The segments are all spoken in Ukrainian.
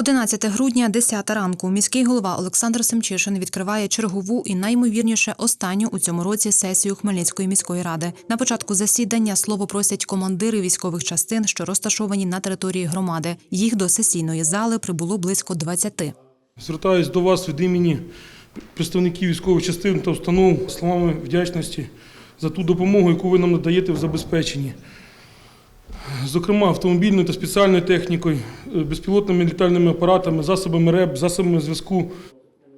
11 грудня, 10 ранку. Міський голова Олександр Семчишин відкриває чергову і наймовірніше останню у цьому році сесію Хмельницької міської ради. На початку засідання слово просять командири військових частин, що розташовані на території громади. Їх до сесійної зали прибуло близько 20. Звертаюсь до вас від імені представників військових частин та установ словами вдячності за ту допомогу, яку ви нам надаєте в забезпеченні. Зокрема, автомобільною та спеціальною технікою, е, безпілотними літальними апаратами, засобами РЕБ, засобами зв'язку.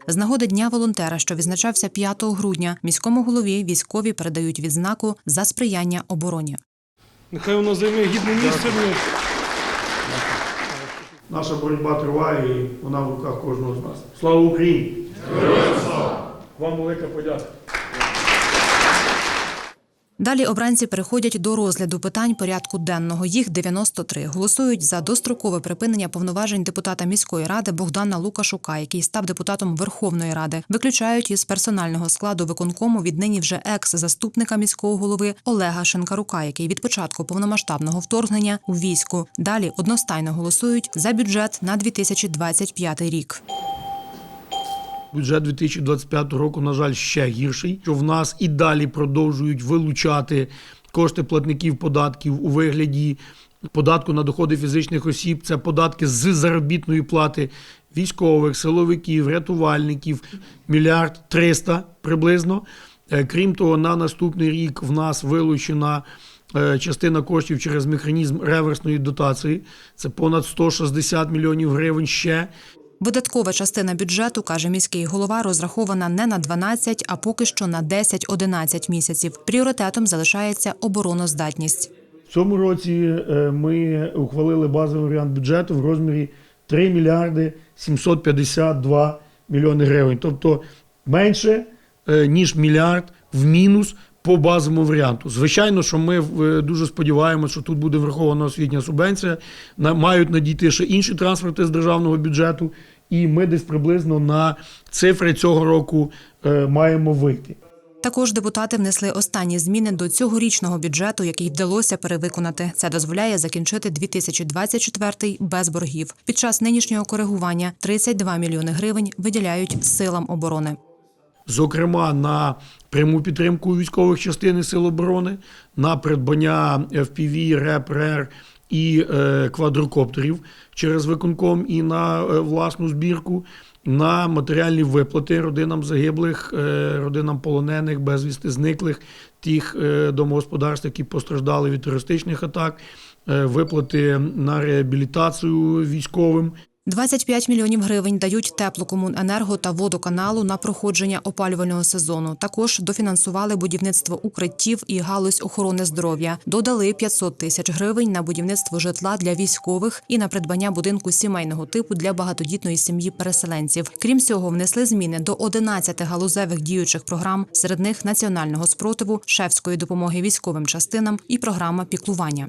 З нагоди дня волонтера, що відзначався 5 грудня, міському голові військові передають відзнаку за сприяння обороні. Нехай воно займе гідне місце. Наша боротьба триває і вона в руках кожного з нас. Слава Україні! вам велика подяка. Далі обранці переходять до розгляду питань порядку денного. Їх 93. Голосують за дострокове припинення повноважень депутата міської ради Богдана Лукашука, який став депутатом Верховної Ради. Виключають із персонального складу виконкому віднині вже екс-заступника міського голови Олега Шенкарука, який від початку повномасштабного вторгнення у війську. Далі одностайно голосують за бюджет на 2025 рік. Бюджет 2025 року, на жаль, ще гірший. Що в нас і далі продовжують вилучати кошти платників податків у вигляді податку на доходи фізичних осіб. Це податки з заробітної плати військових, силовиків, рятувальників, мільярд триста приблизно. Е, Крім того, на наступний рік в нас вилучена е, частина коштів через механізм реверсної дотації. Це понад 160 мільйонів гривень ще. Видаткова частина бюджету, каже міський голова, розрахована не на 12, а поки що на 10-11 місяців. Пріоритетом залишається обороноздатність. В цьому році е, ми ухвалили базовий варіант бюджету в розмірі 3 мільярди 752 мільйони гривень. Тобто менше, е, ніж мільярд в мінус по базовому варіанту. Звичайно, що ми е, дуже сподіваємося, що тут буде врахована освітня субвенція. На- Мають надійти ще інші транспорти з державного бюджету, і ми десь приблизно на цифри цього року е, маємо вийти. Також депутати внесли останні зміни до цьогорічного бюджету, який вдалося перевиконати. Це дозволяє закінчити 2024 без боргів. Під час нинішнього коригування 32 мільйони гривень виділяють силам оборони. Зокрема на пряму підтримку військових частин сил оборони, на придбання FPV, РЕП, РЕР і е, квадрокоптерів через виконком і на е, власну збірку. На матеріальні виплати родинам загиблих, е, родинам полонених, безвісти зниклих, тих домогосподарств, які постраждали від терористичних атак, виплати на реабілітацію військовим. 25 мільйонів гривень дають теплокомуненерго та водоканалу на проходження опалювального сезону. Також дофінансували будівництво укриттів і галузь охорони здоров'я. Додали 500 тисяч гривень на будівництво житла для військових і на придбання будинку сімейного типу для багатодітної сім'ї переселенців. Крім цього, внесли зміни до 11 галузевих діючих програм, серед них національного спротиву, шефської допомоги військовим частинам і програма піклування.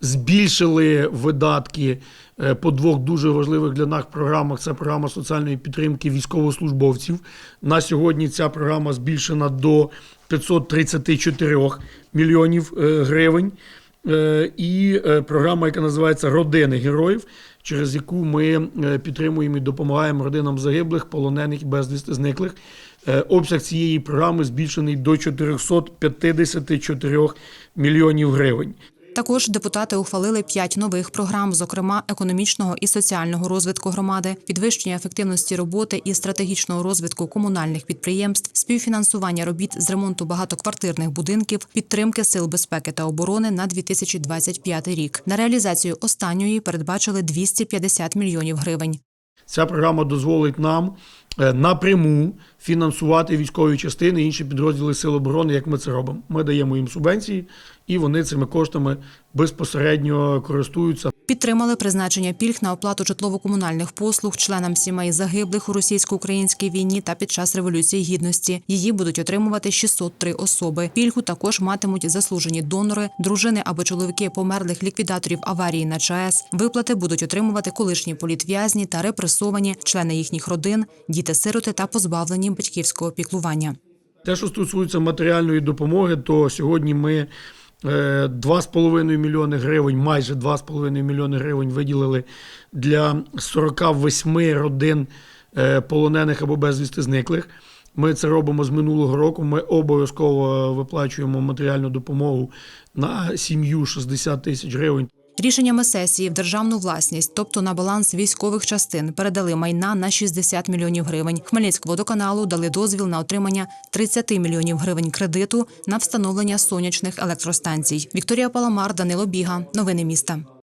Збільшили видатки е, по двох дуже важливих для нас програмах. Це програма соціальної підтримки військовослужбовців. На сьогодні ця програма збільшена до 534 мільйонів е, гривень. Е, І програма, яка називається Родини героїв, через яку ми підтримуємо і допомагаємо родинам загиблих, полонених і безвісти зниклих. Обсяг цієї програми збільшений до 454 мільйонів гривень. Також депутати ухвалили п'ять нових програм, зокрема економічного і соціального розвитку громади, підвищення ефективності роботи і стратегічного розвитку комунальних підприємств, співфінансування робіт з ремонту багатоквартирних будинків, підтримки сил безпеки та оборони на 2025 рік. На реалізацію останньої передбачили 250 мільйонів гривень. Ця програма дозволить нам е, напряму фінансувати військові частини і інші підрозділи Сил оборони, як ми це робимо. Ми даємо їм субвенції, і вони цими коштами безпосередньо користуються. Підтримали призначення пільг на оплату житлово-комунальних послуг членам сімей загиблих у російсько-українській війні та під час революції гідності. Її будуть отримувати 603 особи. Пільгу також матимуть заслужені донори, дружини або чоловіки померлих ліквідаторів аварії на ЧАЕС. Виплати будуть отримувати колишні політв'язні та репресовані, члени їхніх родин, діти-сироти та позбавлені батьківського піклування. Те, що стосується матеріальної допомоги, то сьогодні ми 2,5 мільйони гривень, майже 2,5 мільйони гривень виділили для 48 родин е, полонених або безвісти зниклих. Ми це робимо з минулого року. Ми обов'язково виплачуємо матеріальну допомогу на сім'ю 60 тисяч гривень. Рішеннями сесії в державну власність, тобто на баланс військових частин, передали майна на 60 мільйонів гривень. Хмельницькводоканалу дали дозвіл на отримання 30 мільйонів гривень кредиту на встановлення сонячних електростанцій. Вікторія Паламар, Данило Біга. Новини міста.